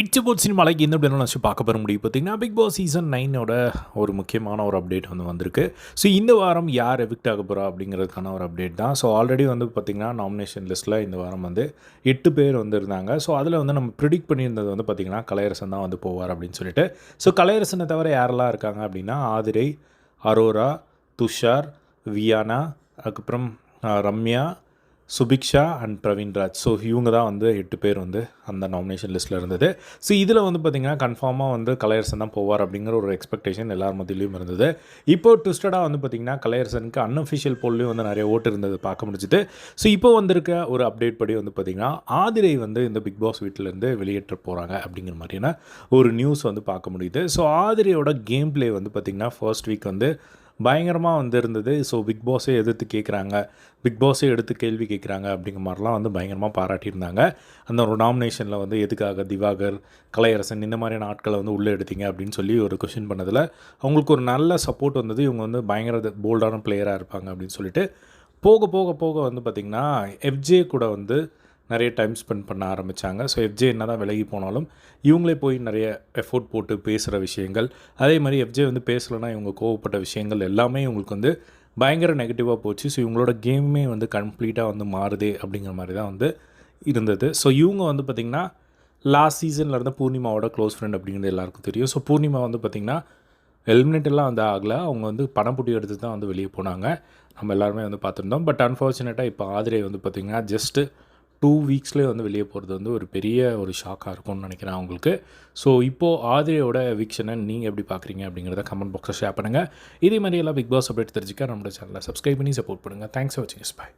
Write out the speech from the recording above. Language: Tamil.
இட்ஸ் போட் சினிமாலைக்கு இந்த அப்படின்னு வச்சு பார்க்க பெற முடியும் பார்த்தீங்கன்னா பிக் பாஸ் சீசன் நைனோட ஒரு முக்கியமான ஒரு அப்டேட் வந்து வந்திருக்கு. ஸோ இந்த வாரம் யார் எவிக்ட் ஆக போகிறா அப்படிங்கிறதுக்கான ஒரு அப்டேட் தான். ஸோ ஆல்ரெடி வந்து பார்த்திங்கன்னா நாமினேஷன் லிஸ்ட்டில் இந்த வாரம் வந்து எட்டு பேர் வந்து இருந்தாங்க ஸோ அதில் வந்து நம்ம ப்ரிடிக்ட் பண்ணியிருந்தது வந்து பார்த்திங்கன்னா கலையரசன் தான் வந்து போவார் அப்படின்னு சொல்லிட்டு. ஸோ கலையரசனை தவிர யாரெல்லாம் இருக்காங்க அப்படின்னா ஆதிரை அரோரா துஷார் வியானா அதுக்கப்புறம் ரம்யா சுபிக்ஷா அண்ட் பிரவீன்ராஜ் ஸோ இவங்க தான் வந்து எட்டு பேர் வந்து அந்த நாமினேஷன் லிஸ்ட்டில் இருந்தது. ஸோ இதில் வந்து பார்த்திங்கன்னா கன்ஃபார்மாக வந்து கலையரசன் தான் போவார் அப்படிங்கிற ஒரு எக்ஸ்பெக்டேஷன் எல்லார் மத்தியிலையும் இருந்தது. இப்போ ட்விஸ்டடாக வந்து பார்த்திங்கன்னா கலையரசனுக்கு அன்அஃபிஷியல் போல்லையும் வந்து நிறைய ஓட்டு இருந்தது பார்க்க முடிஞ்சுது. ஸோ இப்போ வந்திருக்க ஒரு அப்டேட் படி வந்து பார்த்திங்கன்னா ஆதிரை வந்து இந்த பிக் பாஸ் வீட்டிலேருந்து வெளியேற்ற போகிறாங்க அப்படிங்கிற மாதிரியான ஒரு நியூஸ் வந்து பார்க்க முடியுது. ஸோ ஆதிரையோட கேம் ப்ளே வந்து பார்த்திங்கன்னா ஃபர்ஸ்ட் வீக் வந்து பயங்கரமாக வந்து இருந்தது ஸோ பிக் பாஸே எதிர்த்து கேட்குறாங்க பிக் பாஸே எடுத்து கேள்வி கேட்குறாங்க அப்படிங்கிற மாதிரிலாம் வந்து பயங்கரமாக பாராட்டியிருந்தாங்க. அந்த ஒரு நாமினேஷனில் வந்து எதுக்காக திவாகர் கலையரசன் இந்த மாதிரியான ஆட்களை வந்து உள்ளே எடுத்தீங்க அப்படின்னு சொல்லி ஒரு கொஷின் பண்ணதில் அவங்களுக்கு ஒரு நல்ல சப்போர்ட் வந்தது. இவங்க வந்து பயங்கர போல்டான பிளேயராக இருப்பாங்க அப்படின்னு சொல்லிட்டு போக போக போக வந்து பார்த்திங்கன்னா எஃப்ஜே கூட வந்து நிறைய டைம் ஸ்பெண்ட் பண்ண ஆரம்பித்தாங்க ஸோ எஃப்ஜே என்ன தான் விலகி போனாலும் இவங்களே போய் நிறைய எஃபோர்ட் போட்டு பேசுகிற விஷயங்கள். அதே மாதிரி எஃப்ஜே வந்து பேசலைன்னா இவங்க கோவப்பட்ட விஷயங்கள் எல்லாமே இவங்களுக்கு வந்து பயங்கர நெகட்டிவாக போச்சு. ஸோ இவங்களோட கேமுமே வந்து கம்ப்ளீட்டாக வந்து மாறுதே அப்படிங்கிற மாதிரி தான் வந்து இருந்தது. ஸோ இவங்க வந்து பார்த்திங்கன்னா லாஸ்ட் சீசனில் இருந்த பூர்ணிமாவோட க்ளோஸ் ஃப்ரெண்ட் அப்படிங்கிறது எல்லாருக்கும் தெரியும். ஸோ பூர்ணிமா வந்து பார்த்திங்கன்னா ஹெல்மெட் எல்லாம் வந்து ஆகலை. அவங்க வந்து பணம் புட்டி எடுத்து தான் வந்து வெளியே போனாங்க. நம்ம எல்லாருமே வந்து பார்த்துருந்தோம். பட் அன்ஃபார்ச்சுனேட்டாக இப்போ ஆதிரை வந்து பார்த்திங்கன்னா ஜஸ்ட்டு டூ வீக்ஸ்லேயே வந்து வெளியே போகிறது வந்து ஒரு பெரிய ஒரு ஷாக்காக இருக்கும்னு நினைக்கிறேன் அவங்களுக்கு. ஸோ இப்போது ஆதிரியோட விக்ஷனை நீங்கள் எப்படி பார்க்குறீங்க அப்படிங்கிறத கமெண்ட் பாக்ஸில் ஷேர் பண்ணுங்கள் இதே மாதிரி எல்லாம் பிக் பாஸ் அப்டேட் தெரிஞ்சுக்க நம்மளோட சேனலை சப்ஸ்கிரைப் பண்ணி சப்போர்ட் பண்ணுங்கள் தேங்க்ஸ் ஃபார் வாட்சிங் பாய்